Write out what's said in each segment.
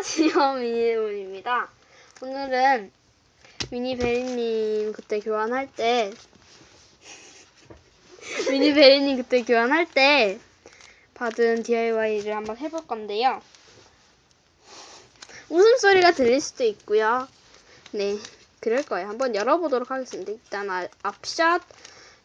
안녕하세요 미니문입니다. 오늘은 미니베리님 그때 교환할 때 미니베리님 그때 교환할 때 받은 DIY를 한번 해볼 건데요. 웃음소리가 들릴 수도 있고요. 네, 그럴 거예요. 한번 열어보도록 하겠습니다. 일단 아- 앞샷,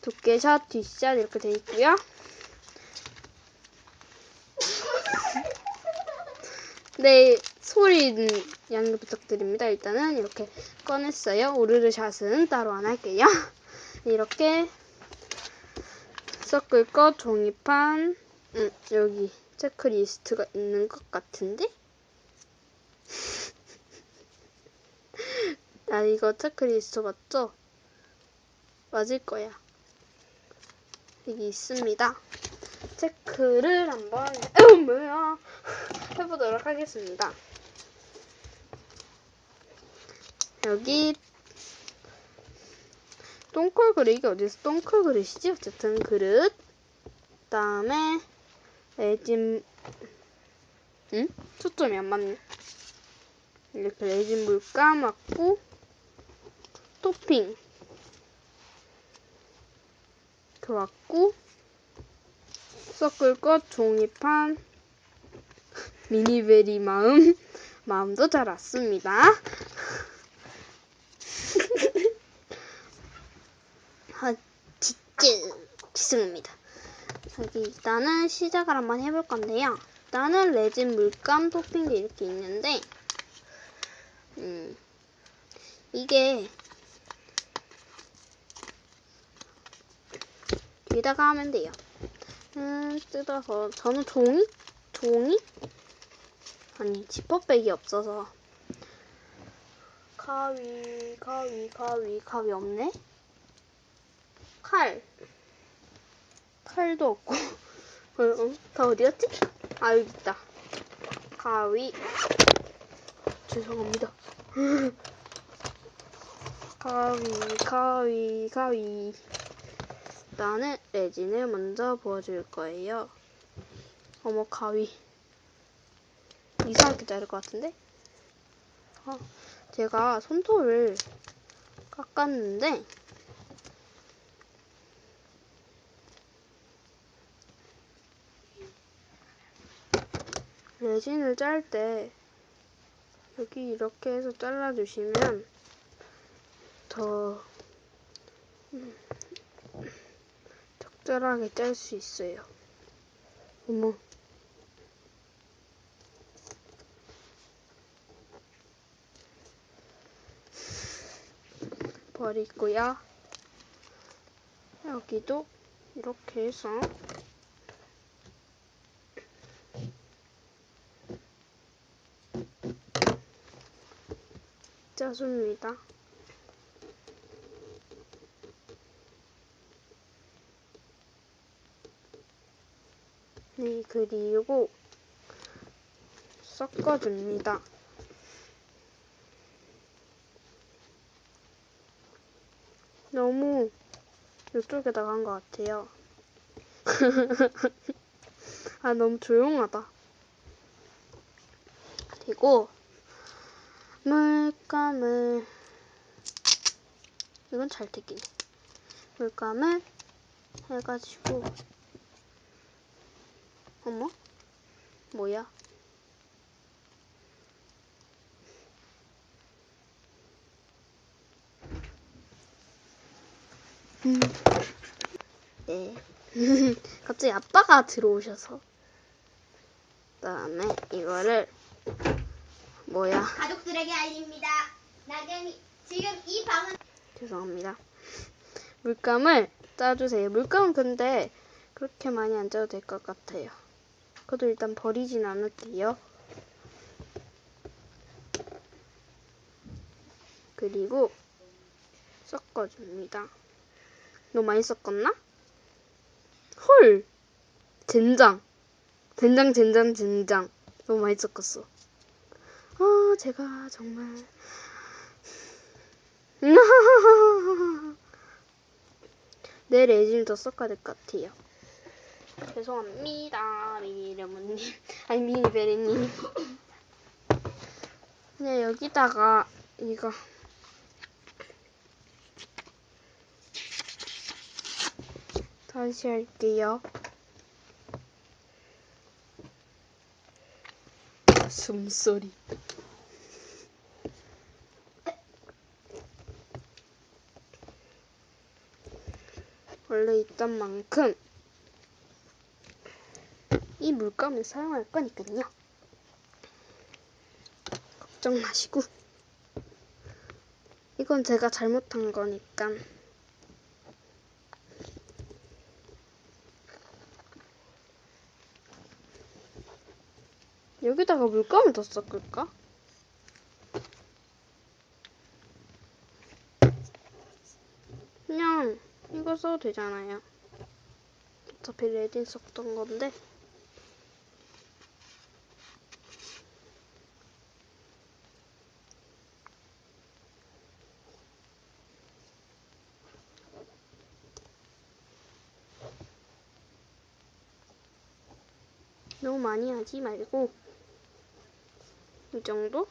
두께샷, 뒷샷 이렇게 돼 있고요. 네, 소리는 양해 부탁드립니다. 일단은 이렇게 꺼냈어요. 오르르 샷은 따로 안 할게요. 이렇게 섞을 것 종이판, 음, 여기 체크리스트가 있는 것 같은데? 아, 이거 체크리스트 맞죠? 맞을 거야. 여기 있습니다. 체크를 한번, 어, 뭐야. 해보도록 하겠습니다. 여기, 똥콜 그릇이 어디서 똥콜 그릇이지? 어쨌든 그릇. 그 다음에, 레진, 응? 초점이 안 맞네. 이렇게 레진 물감 맞고, 토핑. 이렇게 왔고, 섞을 것 종이판, 미니베리 마음, 마음도 잘 왔습니다. 아, 진짜 죄송합니다. 여기 일단은 시작을 한번 해볼 건데요. 일단은 레진 물감 토핑도 이렇게 있는데, 음, 이게 뒤에다가 하면 돼요. 음, 뜯어서 저는 종이 종이 아니 지퍼백이 없어서 가위 가위 가위 가위 없네 칼 칼도 없고. 어, 어, 다 어디 갔지? 아 여기 있다. 가위. 죄송합니다. 가위 가위 가위. 일단은 레진을 먼저 부어줄 거예요. 어머 가위. 이상하게 자를 것 같은데? 어, 제가 손톱을 깎았는데 레진을 짤 때 여기 이렇게 해서 잘라주시면 더 음, 적절하게 짤 수 있어요. 어머. 버리고요. 여기도 이렇게 해서 짜줍니다. 네, 그리고 섞어줍니다. 너무 이쪽에다가 한 것 같아요. 아, 너무 조용하다. 그리고 물감을 이건 잘 튀기네. 물감을 해가지고 어머? 뭐야? 음. 네. 갑자기 아빠가 들어오셔서. 그 다음에 이거를 뭐야? 가족들에게 알립니다. 낙연이 지금 이 방은 죄송합니다. 물감을 짜주세요. 물감은 근데 그렇게 많이 안 짜도 될 것 같아요. 그래도 일단 버리진 않을게요. 그리고 섞어줍니다. 너무 많이 섞었나? 헐! 젠장. 젠장, 젠장, 젠장. 너무 많이 섞었어. 아, 제가 정말. 내 레진을 더 섞어야 될것 같아요. 죄송합니다, 미니 레몬님. 아니, 미니 베리님. 그냥 여기다가 이거 다시 할게요. 숨소리. 원래 있던 만큼 이 물감을 사용할 거니까요. 걱정 마시고. 이건 제가 잘못한 거니까. 여기다가 물감을 더 섞을까? 그냥 이거 써도 되잖아요. 어차피 레딘 썼던 건데. 너무 많이 하지 말고 이 정도?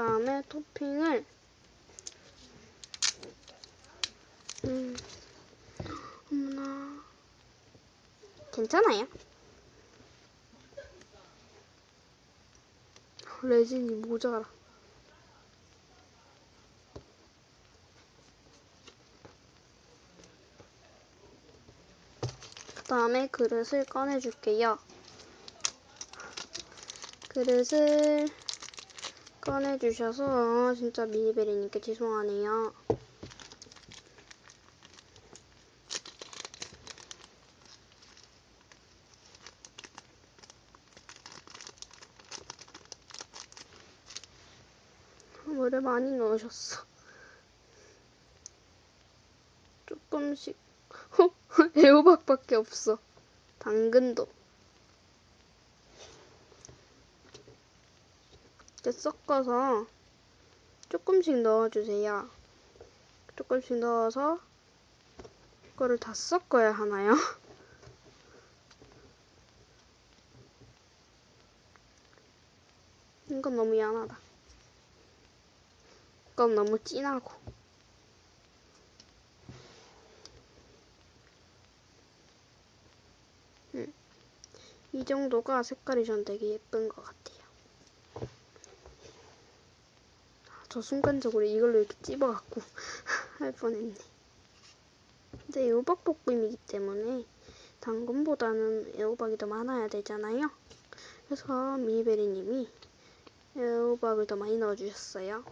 다음에 토핑을 음 어머나 괜찮아요. 레진이 모자라. 그 다음에 그릇을 꺼내줄게요. 그릇을 꺼내주셔서 진짜 미니베리님께 죄송하네요. 물을 많이 넣으셨어. 조금씩. 어? 애호박밖에 없어. 당근도. 이렇게 섞어서 조금씩 넣어주세요. 조금씩 넣어서 이거를 다 섞어야 하나요? 이건 너무 연하다. 이건 너무 진하고. 음, 이 정도가 색깔이 전 되게 예쁜 것 같아요. 저 순간적으로 이걸로 이렇게 찝어갖고 할 뻔했네. 근데 애호박 볶음이기 때문에 당근보다는 애호박이 더 많아야 되잖아요. 그래서 미니베리님이 애호박을 더 많이 넣어주셨어요.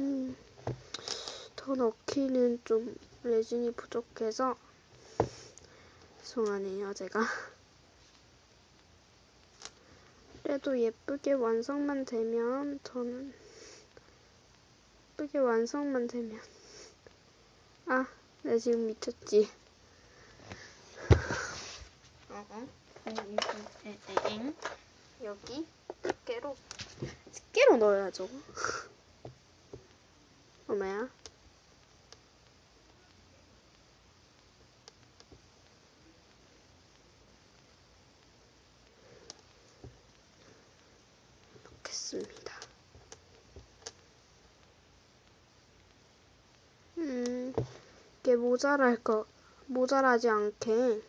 음, 더 넣기는 좀 레진이 부족해서 죄송하네요, 제가. 그래도 예쁘게 완성만 되면 저는 예쁘게 완성만 되면 아, 내 지금 미쳤지. 어, 엥 여기 집게로 집게로 넣어야죠. 어머야. 넣겠습니다. 음, 이게 모자랄 거, 모자라지 않게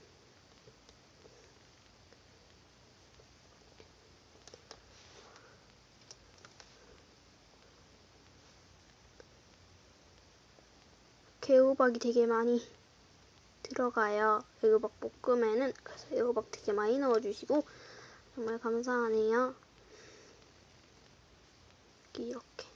개호박이 되게 많이 들어가요. 애호박 볶음에는 그래서 애호박 되게 많이 넣어주시고 정말 감사하네요. 이렇게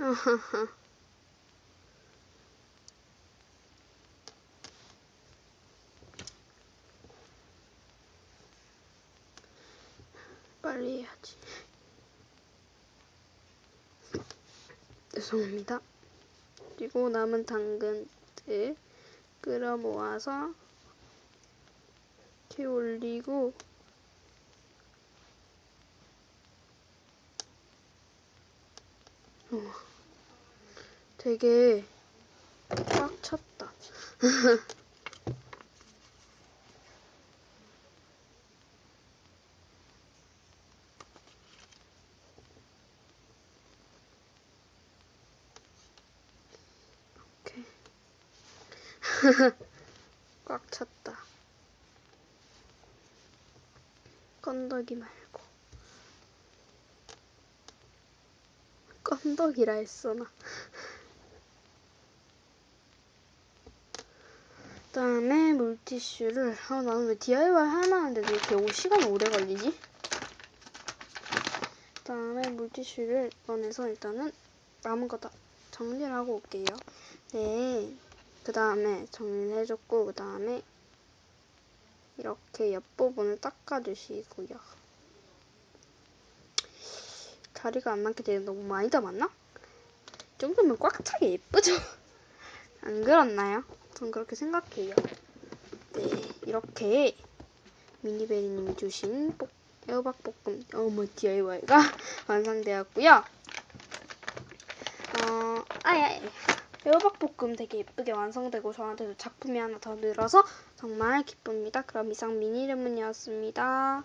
아하하. 빨리 해야지. 죄송합니다. 그리고 남은 당근들 끌어 모아서 이렇게 올리고 우와, 되게 꽉 찼다. 꽉 찼다. 건더기 말고 건더기라 했어 나. 그다음에 물티슈를 아 나는 왜 DIY 하나는데 왜 이렇게 오- 시간이 오래 걸리지? 그다음에 물티슈를 꺼내서 일단은 남은 거 다 정리를 하고 올게요. 네. 그다음에 정리를 해줬고 그다음에 이렇게 옆부분을 닦아주시고요. 자리가 안 맞게 되면 너무 많이 담았나? 이 정도면 꽉 차게 예쁘죠? 안 그렇나요? 전 그렇게 생각해요. 네, 이렇게 미니베리님이 주신 볶- 애호박 볶음 어머 DIY가 완성되었고요. 어, 아야, 애호박 볶음 되게 예쁘게 완성되고 저한테도 작품이 하나 더 늘어서 정말 기쁩니다. 그럼 이상 미니레몬이었습니다.